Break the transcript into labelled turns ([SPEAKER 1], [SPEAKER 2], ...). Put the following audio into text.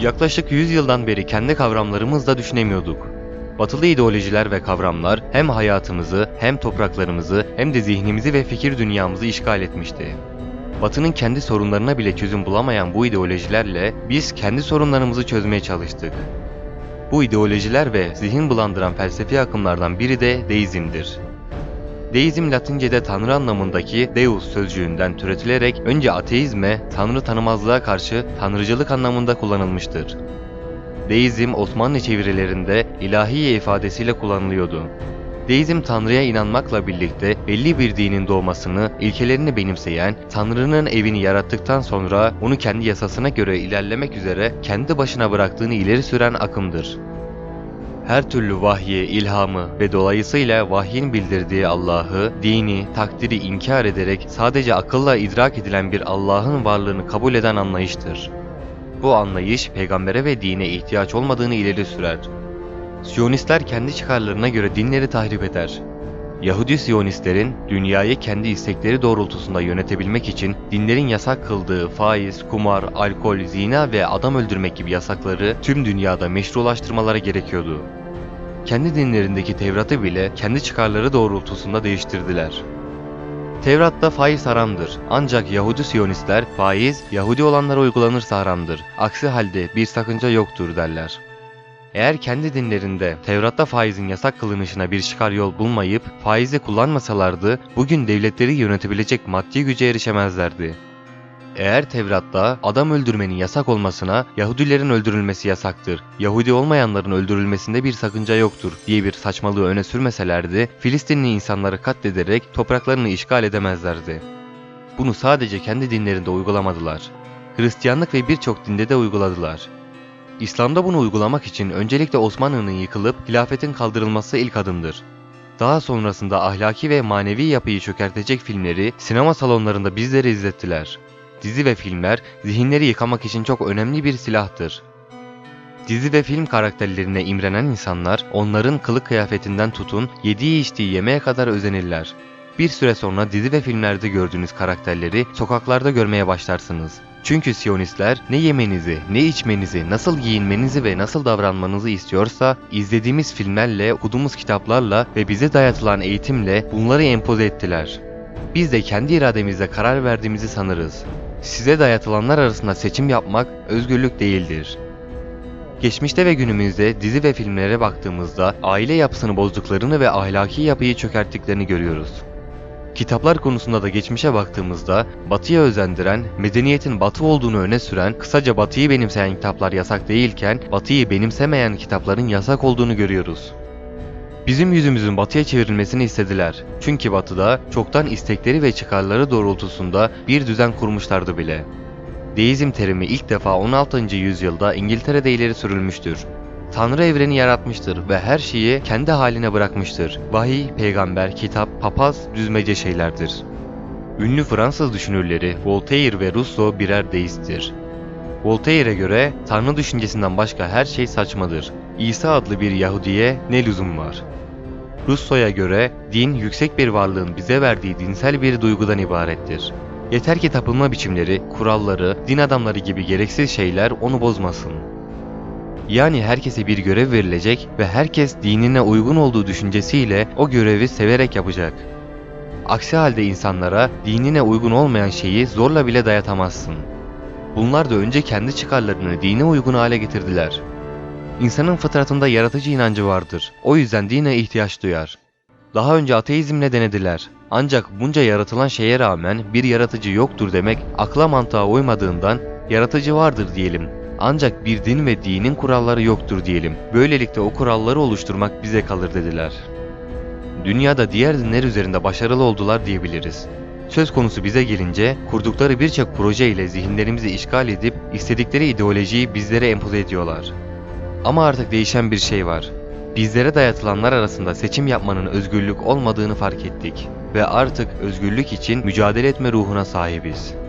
[SPEAKER 1] Yaklaşık 100 yıldan beri kendi kavramlarımızla düşünemiyorduk. Batılı ideolojiler ve kavramlar hem hayatımızı, hem topraklarımızı, hem de zihnimizi ve fikir dünyamızı işgal etmişti. Batı'nın kendi sorunlarına bile çözüm bulamayan bu ideolojilerle biz kendi sorunlarımızı çözmeye çalıştık. Bu ideolojiler ve zihin bulandıran felsefi akımlardan biri de deizmdir. Deizm Latince'de tanrı anlamındaki deus sözcüğünden türetilerek önce ateizme, tanrı tanımazlığa karşı tanrıcılık anlamında kullanılmıştır. Deizm Osmanlı çevirilerinde ilahiye ifadesiyle kullanılıyordu. Deizm Tanrı'ya inanmakla birlikte belli bir dinin doğmasını, ilkelerini benimseyen, Tanrı'nın evini yarattıktan sonra onu kendi yasasına göre ilerlemek üzere kendi başına bıraktığını ileri süren akımdır. Her türlü vahyi, ilhamı ve dolayısıyla vahyin bildirdiği Allah'ı, dini, takdiri inkar ederek sadece akılla idrak edilen bir Allah'ın varlığını kabul eden anlayıştır. Bu anlayış peygambere ve dine ihtiyaç olmadığını ileri sürer. Siyonistler kendi çıkarlarına göre dinleri tahrip eder. Yahudi Siyonistlerin dünyayı kendi istekleri doğrultusunda yönetebilmek için dinlerin yasak kıldığı faiz, kumar, alkol, zina ve adam öldürmek gibi yasakları tüm dünyada meşrulaştırmaları gerekiyordu. Kendi dinlerindeki Tevrat'ı bile kendi çıkarları doğrultusunda değiştirdiler. Tevrat'ta faiz haramdır. Ancak Yahudi Siyonistler faiz Yahudi olanlara uygulanırsa haramdır. Aksi halde bir sakınca yoktur derler. Eğer kendi dinlerinde Tevrat'ta faizin yasak kılınışına bir çıkar yol bulmayıp faizi kullanmasalardı bugün devletleri yönetebilecek maddi güce erişemezlerdi. Eğer Tevrat'ta adam öldürmenin yasak olmasına Yahudilerin öldürülmesi yasaktır, Yahudi olmayanların öldürülmesinde bir sakınca yoktur diye bir saçmalığı öne sürmeselerdi Filistinli insanları katlederek topraklarını işgal edemezlerdi. Bunu sadece kendi dinlerinde uygulamadılar. Hristiyanlık ve birçok dinde de uyguladılar. İslam'da bunu uygulamak için öncelikle Osmanlı'nın yıkılıp hilafetin kaldırılması ilk adımdır. Daha sonrasında ahlaki ve manevi yapıyı çökertecek filmleri sinema salonlarında bizlere izlettiler. Dizi ve filmler zihinleri yıkamak için çok önemli bir silahtır. Dizi ve film karakterlerine imrenen insanlar onların kılık kıyafetinden tutun yediği içtiği yemeğe kadar özenirler. Bir süre sonra dizi ve filmlerde gördüğünüz karakterleri sokaklarda görmeye başlarsınız. Çünkü Siyonistler ne yemenizi, ne içmenizi, nasıl giyinmenizi ve nasıl davranmanızı istiyorsa izlediğimiz filmlerle, okuduğumuz kitaplarla ve bize dayatılan eğitimle bunları empoze ettiler. Biz de kendi irademizle karar verdiğimizi sanırız. Size dayatılanlar arasında seçim yapmak özgürlük değildir. Geçmişte ve günümüzde dizi ve filmlere baktığımızda aile yapısını bozduklarını ve ahlaki yapıyı çökerttiklerini görüyoruz. Kitaplar konusunda da geçmişe baktığımızda batıya özendiren, medeniyetin batı olduğunu öne süren, kısaca batıyı benimseyen kitaplar yasak değilken batıyı benimsemeyen kitapların yasak olduğunu görüyoruz. Bizim yüzümüzün batıya çevrilmesini istediler. Çünkü batıda çoktan istekleri ve çıkarları doğrultusunda bir düzen kurmuşlardı bile. Deizm terimi ilk defa 16. yüzyılda İngiltere'de ileri sürülmüştür. Tanrı evreni yaratmıştır ve her şeyi kendi haline bırakmıştır. Vahiy, peygamber, kitap, papaz, düzmece şeylerdir. Ünlü Fransız düşünürleri Voltaire ve Rousseau birer deisttir. Voltaire'e göre Tanrı düşüncesinden başka her şey saçmadır. İsa adlı bir Yahudiye ne lüzum var? Rousseau'ya göre din yüksek bir varlığın bize verdiği dinsel bir duygudan ibarettir. Yeter ki tapınma biçimleri, kuralları, din adamları gibi gereksiz şeyler onu bozmasın. Yani herkese bir görev verilecek ve herkes dinine uygun olduğu düşüncesiyle o görevi severek yapacak. Aksi halde insanlara dinine uygun olmayan şeyi zorla bile dayatamazsın. Bunlar da önce kendi çıkarlarını dine uygun hale getirdiler. İnsanın fıtratında yaratıcı inancı vardır. O yüzden dine ihtiyaç duyar. Daha önce ateizmle denediler. Ancak bunca yaratılan şeye rağmen bir yaratıcı yoktur demek akla mantığa uymadığından yaratıcı vardır diyelim. Ancak bir din ve dinin kuralları yoktur diyelim. Böylelikle o kuralları oluşturmak bize kalır dediler. Dünyada diğer dinler üzerinde başarılı oldular diyebiliriz. Söz konusu bize gelince kurdukları birçok proje ile zihinlerimizi işgal edip istedikleri ideolojiyi bizlere empoze ediyorlar. Ama artık değişen bir şey var. Bizlere dayatılanlar arasında seçim yapmanın özgürlük olmadığını fark ettik ve artık özgürlük için mücadele etme ruhuna sahibiz.